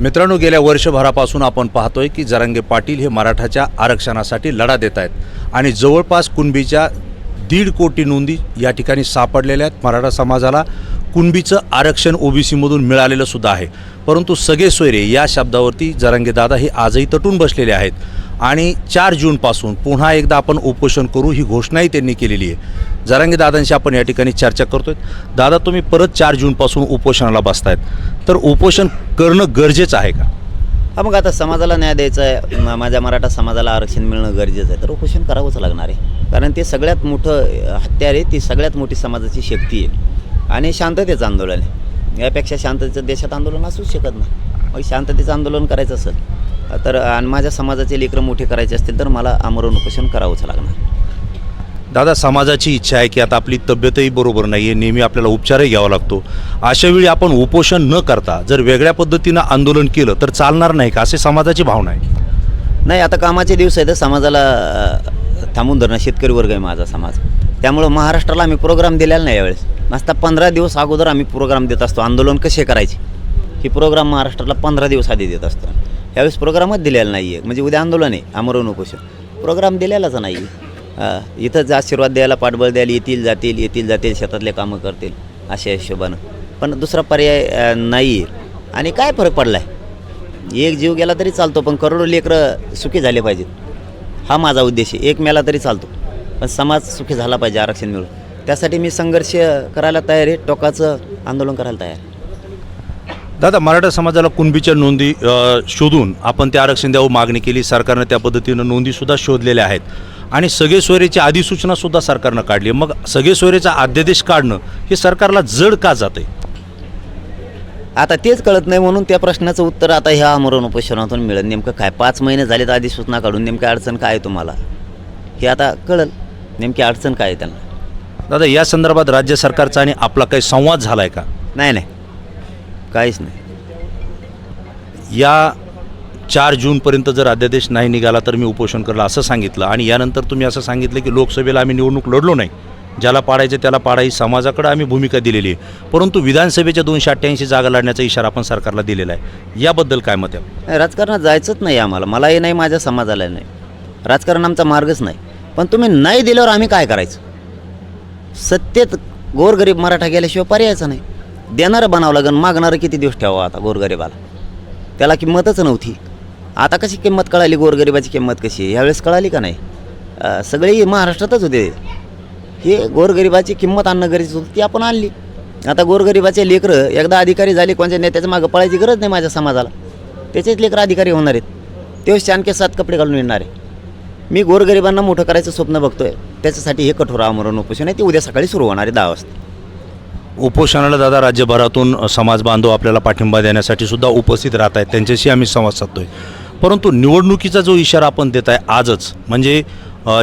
मित्रांनो गेल्या वर्षभरापासून आपण पाहतोय की जरांगे पाटील हे मराठाच्या आरक्षणासाठी लढा देत आहेत आणि जवळपास कुणबीच्या दीड कोटी नोंदी या ठिकाणी सापडलेल्या आहेत. मराठा समाजाला कुणबीचं आरक्षण ओबीसीमधून मिळालेलं सुद्धा आहे. परंतु सगळे सोयरे या शब्दावरती जरंगेदादा हे आजही तटून बसलेले आहेत. आणि चार जूनपासून पुन्हा एकदा आपण उपोषण करू ही घोषणाही त्यांनी केलेली आहे. जरांगी दादांशी आपण या ठिकाणी चर्चा करतोय. दादा तुम्ही परत चार जूनपासून उपोषणाला बसतायत. तर उपोषण करणं गरजेचं आहे का? हा मग आता समाजाला न्याय द्यायचा आहे. माझ्या मराठा समाजाला आरक्षण मिळणं गरजेचं आहे. तर उपोषण करावंच लागणार आहे. कारण ते सगळ्यात मोठं हत्यार आहे. ती सगळ्यात मोठी समाजाची शक्ती आहे. आणि शांततेचं आंदोलन आहे. यापेक्षा शांततेचं देशात आंदोलन असूच शकत नाही. मग शांततेचं आंदोलन करायचं असेल तर आणि माझ्या समाजाचे लेकरं मोठे करायचे असतील तर मला आमरण उपोषण करावंच लागणार. दादा समाजाची इच्छा आहे की आता आपली तब्येतही बरोबर नाही आहे नेहमी आपल्याला उपचारही घ्यावा लागतो. अशा वेळी आपण उपोषण न करता जर वेगळ्या पद्धतीनं आंदोलन केलं तर चालणार नाही का? असे समाजाची भावना आहे. नाही आता कामाचे दिवस आहेत तर समाजाला थांबून धरणं शेतकरी वर्ग आहे माझा समाज. त्यामुळं महाराष्ट्राला आम्ही प्रोग्राम दिलेला नाही यावेळेस. मस्त पंधरा दिवस अगोदर आम्ही प्रोग्राम देत असतो. आंदोलन कसे करायचे? ही प्रोग्राम महाराष्ट्राला पंधरा दिवस आधी देत असतो. यावेळेस प्रोग्रामच दिलेला नाही आहे म्हणजे उद्या आंदोलन आहे आमरण उपोषण. प्रोग्राम दिलेलाच नाही आहे इथंच आशीर्वाद द्यायला पाठबळ द्यायला येतील जातील येतील जातील शेतातले कामं करतील अशा हिशोबानं. पण दुसरा पर्याय नाही आहे आणि काय फरक पडला आहे एक जीव गेला तरी चालतो पण करोडो लेकरं सुखी झाले पाहिजेत. हा माझा उद्देश आहे. एक मेला तरी चालतो. पण समाज सुखी झाला पाहिजे आरक्षण मिळून. त्यासाठी मी संघर्ष करायला तयार आहे. टोकाचं आंदोलन करायला तयार आहे. दादा मराठा समाजाला कुणबीच्या नोंदी शोधून आपण ते आरक्षण द्यावं मागणी केली. सरकारनं त्या पद्धतीनं नोंदीसुद्धा शोधलेल्या आहेत. आणि सगळे सोयरेची अधिसूचनासुद्धा सरकारनं काढली मग सगळे सोयरेचा अध्यादेश काढणं हे सरकारला जड का जातं? आता तेच कळत नाही म्हणून त्या प्रश्नाचं उत्तर आता ह्या आमरण उपोषणातून मिळेल. नेमकं काय पाच महिने झाले तर आधी सूचना काढून नेमकी अडचण काय आहे तुम्हाला? हे आता कळल. नेमकी अडचण काय त्यांना? दादा या संदर्भात राज्य सरकारचा आणि आपला काही संवाद झाला आहे का? नाही नाही. काहीच नाही. या चार जूनपर्यंत जर अध्यादेश नाही निघाला तर मी उपोषण करलं असं सांगितलं. आणि यानंतर तुम्ही असं सांगितलं की लोकसभेला आम्ही निवडणूक लढलो नाही. ज्याला पाडायचं त्याला पाडा ही समाजाकडे आम्ही भूमिका दिलेली आहे. परंतु विधानसभेच्या दोनशे अठ्ठ्याऐंशी जागा लढण्याचा इशारा आपण सरकारला दिलेला आहे. याबद्दल काय मत आहे? राजकारणात जायचंच नाही आम्हाला. मलाही नाही माझ्या समाजाला नाही. राजकारण आमचा मार्गच नाही. पण तुम्ही नाही दिल्यावर आम्ही काय करायचं? सत्तेत गोरगरीब मराठा गेल्याशिवाय पर्यायचं नाही. देणारं बनावं लागेल मागणारं किती दिवस ठेवावं आता गोरगरीबाला? त्याला किंमतच नव्हती. आता कशी किंमत कळाली? गोरगरिबाची किंमत कशी ह्यावेळेस कळाली का नाही? अं, सगळे महाराष्ट्रातच होते. हे गोरगरिबाची किंमत आणणं गरजेचं होतं ती आपण आणली. आता गोरगरिबाचे लेकरं एकदा अधिकारी झाले कोणत्या नेत्याच्या मागं पळायची गरज नाही माझ्या समाजाला. त्याचेच लेकरं अधिकारी होणार आहेत. तेच शानके सात कपडे घालून येणार आहे. मी गोरगरिबांना मोठं करायचं स्वप्न बघतोय. त्याच्यासाठी हे कठोर आमरण उपोषण आहे. ते उद्या सकाळी सुरू होणार आहे दहा वाजता. उपोषणाला दादा राज्यभरातून समाज बांधव आपल्याला पाठिंबा देण्यासाठी सुद्धा उपस्थित राहत आहेत. त्यांच्याशी आम्ही संवाद साधतोय. परंतु निवडणुकीचा जो इशारा आपण देत आहे आजच म्हणजे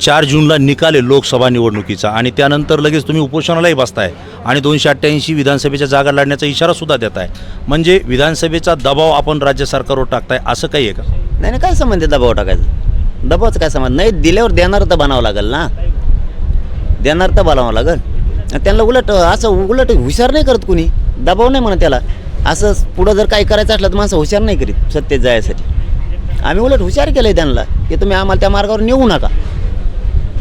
चार जूनला निकाले लोकसभा निवडणुकीचा आणि त्यानंतर लगेच तुम्ही उपोषणालाही बसताय आणि दोनशे अठ्ठ्याऐंशी विधानसभेच्या जागा लढण्याचा इशारासुद्धा देत आहे. म्हणजे विधानसभेचा दबाव आपण राज्य सरकारवर टाकताय असं काही आहे का? नाही नाही काय संबंध दबाव टाकायचं? दबावचं काय संबंध? नाही दिल्यावर देणार तर बनावं लागेल ना. देणार तर बनावं लागेल. आणि त्यांना उलट असं उलट हुशार नाही करत कुणी. दबाव नाही म्हणत त्याला. असं पुढं जर काही करायचं असलं तर माणसं हुशार नाही करीत सत्तेत जायसाठी. आम्ही उलट हुशार केलं आहे त्यांना की तुम्ही आम्हाला त्या मार्गावर नेऊ नका.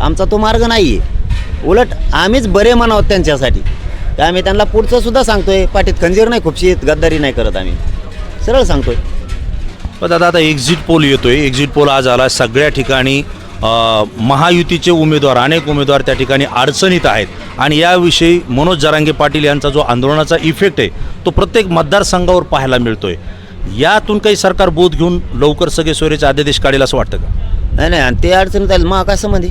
आमचा तो मार्ग नाही आहे उलट आम्हीच बरे म्हणावं त्यांच्यासाठी. तर आम्ही त्यांना पुढचं सुद्धा सांगतोय पाठीत खंजीर नाही खुपशीत गद्दारी नाही करत आम्ही. सरळ सांगतोय. पण दादा आता एक्झिट पोल येतोय. एक्झिट पोल आज आला. सगळ्या ठिकाणी महायुतीचे उमेदवार अनेक उमेदवार त्या ठिकाणी अडचणीत आहेत. आणि याविषयी मनोज जरांगे पाटील यांचा जो आंदोलनाचा इफेक्ट आहे तो प्रत्येक मतदारसंघावर पाहायला मिळतोय. यातून काही सरकार बोध घेऊन लवकर सगळे सोयरेचे अध्यादेश काढेल असं वाटतं का? नाही नाही आणि ते अडचणीत आलं मग काय संबंधी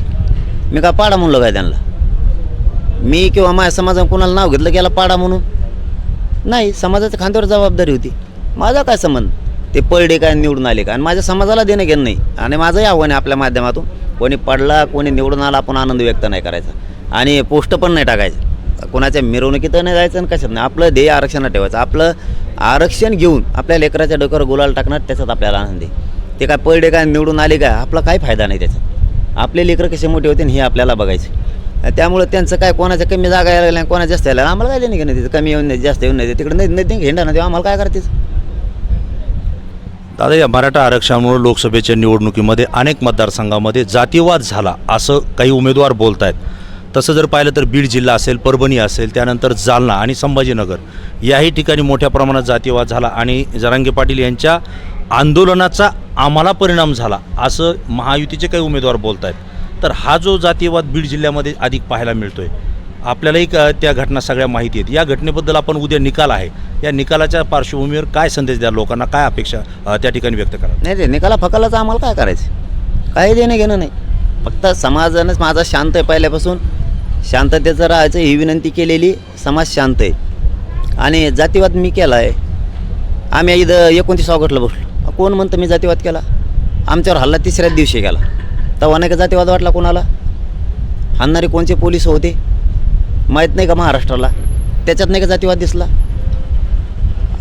मी काय पाडा म्हणलो काय त्यांना? मी किंवा माझ्या समाजानं कोणाला नाव घेतलं गेला पाडा म्हणून? नाही समाजाच्या खांद्यावर जबाबदारी होती. माझा काय संबंध? ते पळडे काय निवडून आले का? आणि माझ्या समाजाला देणं घेणं नाही. आणि माझंही आव्हान आहे आपल्या माध्यमातून. कोणी पडला कोणी निवडून आला आपण आनंद व्यक्त नाही करायचा. आणि पोस्ट पण नाही टाकायचं. कोणाच्या मिरवणुकीत नाही जायचं आणि कशात नाही आपलं ध्येय आरक्षणात ठेवायचं. आपलं आरक्षण घेऊन आपल्या लेकराच्या डोक्यावर गुलाल टाकणार त्याच्यात आपल्याला आनंद आहे. ते काय पहिले काय निवडून आले काय आपला काही फायदा नाही त्याचा आपले लेकरं कसे मोठे होते हे आपल्याला बघायचे. त्यामुळे त्यांचं काय कोणाच्या कमी जागा यायला लागल्या कोणा जास्त यायला आम्हाला काय देणे घेणं तिथं कमी येऊन नाही जास्त येऊन नाही तिकडे नाही नाही घेणार नाही तेव्हा आम्हाला काय करायचं दादा या मराठा आरक्षणामुळे लोकसभेच्या निवडणुकीमध्ये अनेक मतदारसंघामध्ये जातीवाद झाला असं काही उमेदवार बोलत आहेत तसं जर पाहिलं तर बीड जिल्हा असेल परभणी असेल त्यानंतर जालना आणि संभाजीनगर याही ठिकाणी मोठ्या प्रमाणात जातीवाद झाला आणि जरांगे पाटील यांच्या आंदोलनाचा आम्हाला परिणाम झाला असं महायुतीचे काही उमेदवार बोलत आहेत तर हा जो जातीयवाद बीड जिल्ह्यामध्ये अधिक पाहायला मिळतोय आपल्यालाही क- त्या घटना सगळ्या माहिती आहेत. या घटनेबद्दल आपण उद्या निकाल आहे. या निकालाच्या पार्श्वभूमीवर काय संदेश द्या लोकांना? काय अपेक्षा त्या ठिकाणी व्यक्त करा नाही ते निकाला फकालाचं आम्हाला काय करायचं? काही देणं घेणं नाही. फक्त समाजानंच माझा शांत आहे पहिल्यापासून. शांततेचं राहायचं ही विनंती केलेली समाज शांत आहे. आणि जातीवाद मी केला आहे आम्ही इथं एकोणतीस ऑगस्टला बसलो. कोण म्हणतं मी जातीवाद केला? आमच्यावर हल्ला तिसऱ्याच दिवशी केला. तेव्हा नाही का जातीवाद वाटला कोणाला? हाणणारे कोणचे पोलीस होते? माहीत नाही का महाराष्ट्राला? त्याच्यात नाही का जातीवाद दिसला?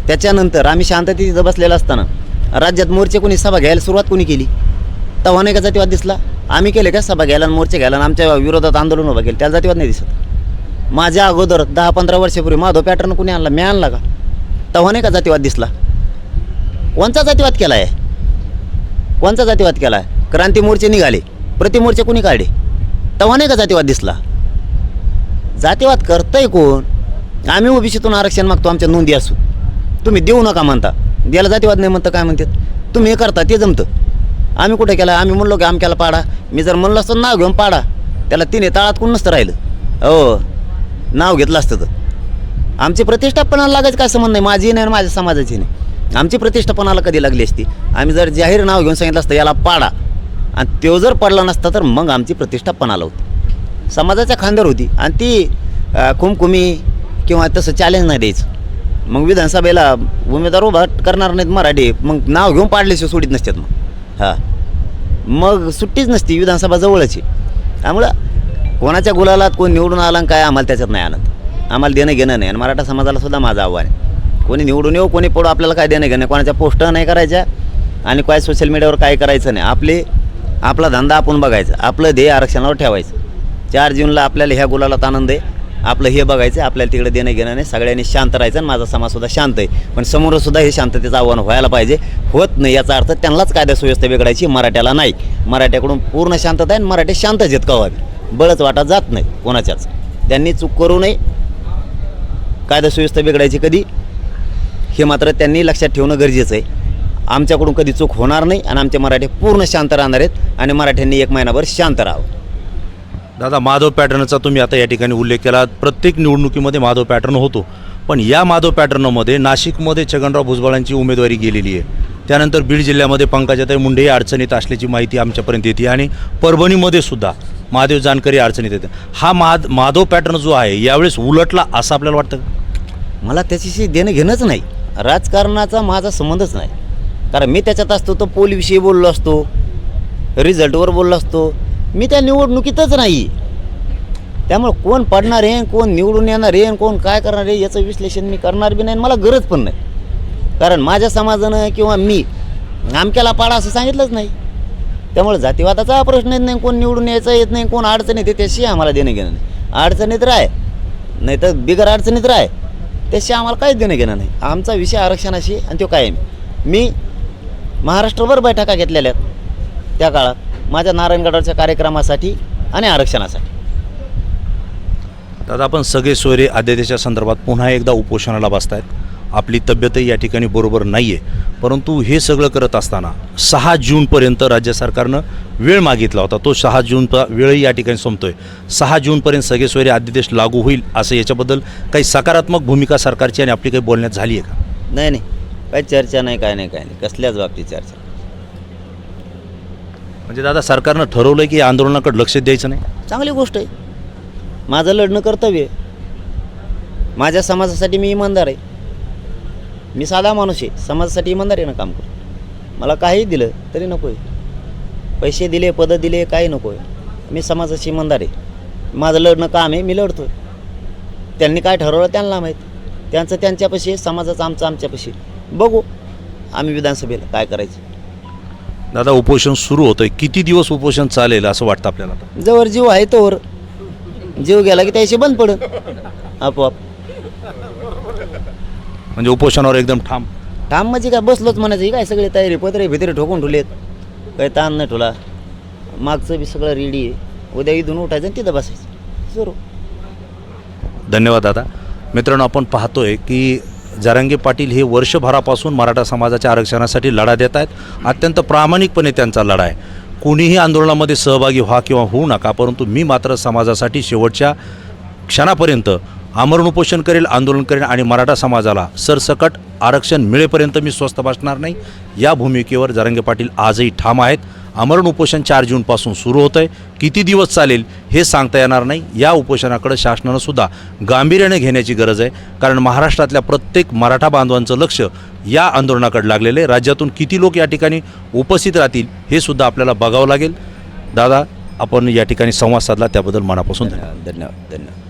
त्याच्यानंतर आम्ही शांततेत तिथं बसलेलं असताना राज्यात मोर्चे कोणी सभा घ्यायला सुरुवात कोणी केली? तेव्हा नाही का जातीवाद दिसला? आम्ही केले का? सभा घ्यायला मोर्चे घ्यायला आमच्या विरोधात आंदोलन उभं केलं. त्याला जातीवाद नाही दिसत. माझ्या अगोदर दहा पंधरा वर्षापूर्वी माधव पॅटर्न कुणी आणला? मी आणला का? तेव्हा नाही का जातीवाद दिसला? कोणचा जातीवाद केला आहे कोणचा जातीवाद केला आहे क्रांती मोर्चे निघाले. प्रतिमोर्चे कुणी काढले? तेव्हा नाही का जातीवाद दिसला? जातीवाद करतंय कोण? आम्ही ओबीसीतून आरक्षण मागतो आमच्या नोंदी असू तुम्ही देऊ नका म्हणता. द्यायला जातीवाद नाही म्हणता काय म्हणतात? तुम्ही हे करता ते जमतं. आम्ही कुठे केलं? आम्ही म्हणलो की आमक्याला पाडा. मी जर म्हणलं असतं नाव घेऊन पाडा. त्याला तिने ताळात कोण नसतं राहिलं. हो नाव घेतलं असतं तर. आमची प्रतिष्ठापणाला लागायचं काय संबंध नाही. माझी नाही आणि माझ्या समाजाची नाही. आमची प्रतिष्ठापणाला कधी लागली असती? आम्ही जर जाहीर नाव घेऊन सांगितलं असतं याला पाडा. आणि तो जर पडला नसता तर मग आमची प्रतिष्ठापणाला होती. समाजाच्या खांद्यावर होती. आणि ती कुमकुमी किंवा तसं चॅलेंज नाही द्यायचं. मग विधानसभेला उमेदवार उभा करणार नाहीत मराठी. मग नाव घेऊन पाडल्याशिवाय सोडित नसतात मग. हां. मग सुट्टीच नसती विधानसभा जवळची त्यामुळं कोणाच्या गुलालात कोण निवडून आला काय आम्हाला त्याच्यात नाही आनंद आम्हाला देणं घेणं नाही. आणि मराठा समाजाला सुद्धा माझं आव्हान आहे. कोणी निवडून येऊ कोणी पडू आपल्याला काय देणं घेणं कोणाच्या पोस्ट नाही करायच्या आणि काय सोशल मीडियावर काय करायचं नाही. आपले आपला धंदा आपण बघायचा. आपलं ध्येय आरक्षणावर ठेवायचं. चार जूनला आपल्याला ह्या गुलालात आनंद आहे. आपलं हे बघायचं आपल्याला तिकडे देणं घेणं नाही सगळ्यांनी शांत राहायचं आणि माझा समाजसुद्धा शांत आहे. पण समोरसुद्धा हे शांततेचं आव्हान व्हायला पाहिजे. होत नाही याचा अर्थ त्यांनाच कायदा सुव्यवस्था बिघडायची मराठ्याला नाही. मराठ्याकडून पूर्ण शांतता आहे आणि मराठी शांत आहेत व्हावी बळच वाटा जात नाही कोणाच्याच. त्यांनी चूक करू नये. कायदा सुव्यवस्था बिघडायची कधी? हे मात्र त्यांनी लक्षात ठेवणं गरजेचं आहे. आमच्याकडून कधी चूक होणार नाही आणि आमचे मराठी पूर्ण शांत राहणार आहेत आणि मराठ्यांनी एक महिनाभर शांत राहावं. दादा माधव पॅटर्नचा तुम्ही आता या ठिकाणी उल्लेख केला. प्रत्येक निवडणुकीमध्ये माधव पॅटर्न होतो. पण या माधव पॅटर्नमध्ये नाशिकमध्ये छगनराव भुजबळांची उमेदवारी गेलेली आहे. त्यानंतर बीड जिल्ह्यामध्ये पंकजाताई मुंडे अडचणीत असल्याची माहिती आमच्यापर्यंत येते. आणि परभणीमध्ये सुद्धा महादेव जानकरी अडचणीत येते. हा माध माधव पॅटर्न जो आहे यावेळेस उलटला असं आपल्याला वाटतं मला त्याच्याशी देणं घेणंच नाही. राजकारणाचा माझा संबंधच नाही. कारण मी त्याच्यात असतो तर पोलविषयी बोललो असतो रिझल्टवर बोललो असतो. मी त्या निवडणुकीतच नाही. त्यामुळे कोण पडणार आहे कोण निवडून येणार आहे कोण काय करणार आहे याचं विश्लेषण मी करणार बी नाही आणि मला गरज पण नाही. कारण माझ्या समाजानं किंवा मी आमक्याला पाडा असं सांगितलंच नाही. त्यामुळे जातीवादाचा हा प्रश्न येत नाही कोण निवडून यायचं येत नाही कोण अडचणीत येते त्याशी आम्हाला देणं घेणं नाही. अडचणीत राह नाही तर बिगर अडचणीत राह त्याशी आम्हाला काहीच देणं घेणं नाही. आमचा विषय आरक्षणाशी आणि तो कायम. मी महाराष्ट्रभर बैठका घेतलेल्या आहेत त्या काळात. माझ्या नारायणगडाच्या कार्यक्रमासाठी आणि आरक्षणासाठी. दादा आपण सगळे सोयरे अध्यादेशाच्या संदर्भात पुन्हा एकदा उपोषणाला बसतायत. आपली तब्येतही या ठिकाणी बरोबर नाही आहे परंतु हे सगळं करत असताना सहा जूनपर्यंत राज्य सरकारनं वेळ मागितला होता. तो सहा जूनचा वेळही या ठिकाणी संपतोय. सहा जूनपर्यंत सगळे सोयरे अध्यादेश लागू होईल असं याच्याबद्दल काही सकारात्मक भूमिका सरकारची आणि आपली काही बोलण्यात झाली आहे का? नाही नाही. काही चर्चा नाही काय नाही काय नाही. कसल्याच बाबतीत चर्चा. म्हणजे दादा सरकारनं ठरवलं की आंदोलनाकडे लक्ष द्यायचं नाही? चांगली गोष्ट आहे. माझं लढणं कर्तव्य आहे. माझ्या समाजासाठी मी इमानदार आहे. मी साधा माणूस आहे. समाजासाठी इमानदारीनं काम करतो. मला काही दिलं तरी नको आहे पैसे दिले पदं दिले काही नको आहे मी समाजाशी इमानदार आहे. माझं लढणं काम आहे मी लढतो आहे त्यांनी काय ठरवलं त्यांना माहीत. त्यांचं त्यांच्यापाशी समाजाचं आमचं आमच्यापाशी बघू आम्ही विधानसभेला काय करायचं. दादा उपोषण सुरू होतंय. किती दिवस उपोषण चालेल असं वाटतं आपल्याला आता? जवळ जीव आहे तोवर. जीव गेला की त्याशी बंद पडत आपोआप. म्हणजे उपोषणावर एकदम ठाम. ठाम म्हणजे काय? बसलोच म्हणायचं. ही काय सगळे तयारी पत्रे भित्रे ठोकून ठेवलेत? काही ताण नाही ठेवला. मागचं बी सगळं रेडी आहे. उद्या इथून उठायचं आणि तिथं बसायचं. सुरू. धन्यवाद दादा. मित्रांनो आपण पाहतोय की जरांगे पाटील हे वर्षभरापासून मराठा समाजाच्या आरक्षणासाठी लढा देत आहेत. अत्यंत प्रामाणिकपणे त्यांचा लढा आहे. कोणीही आंदोलनामध्ये सहभागी व्हा किंवा होऊ नका परंतु मी मात्र समाजासाठी शेवटच्या क्षणापर्यंत आमरण उपोषण करेल आंदोलन करेल आणि मराठा समाजाला सरसकट आरक्षण मिळेपर्यंत मी स्वस्थ बसणार नाही. या भूमिकेवर जारंगे पाटील आजही ठाम आहेत. आमरण उपोषण चार जूनपासून सुरू होतं आहे किती दिवस चालेल हे सांगता येणार नाही. या उपोषणाकडे शासनानं सुद्धा गांभीर्याने घेण्याची गरज आहे. कारण महाराष्ट्रातल्या प्रत्येक मराठा बांधवांचं लक्ष या आंदोलनाकडे लागलेलं आहे. राज्यातून किती लोक या ठिकाणी उपस्थित राहतील हे सुद्धा आपल्याला बघावं लागेल. दादा आपण या ठिकाणी संवाद साधला. त्याबद्दल मनापासून धन्यवाद धन्यवाद. धन्यवाद धन्यवाद.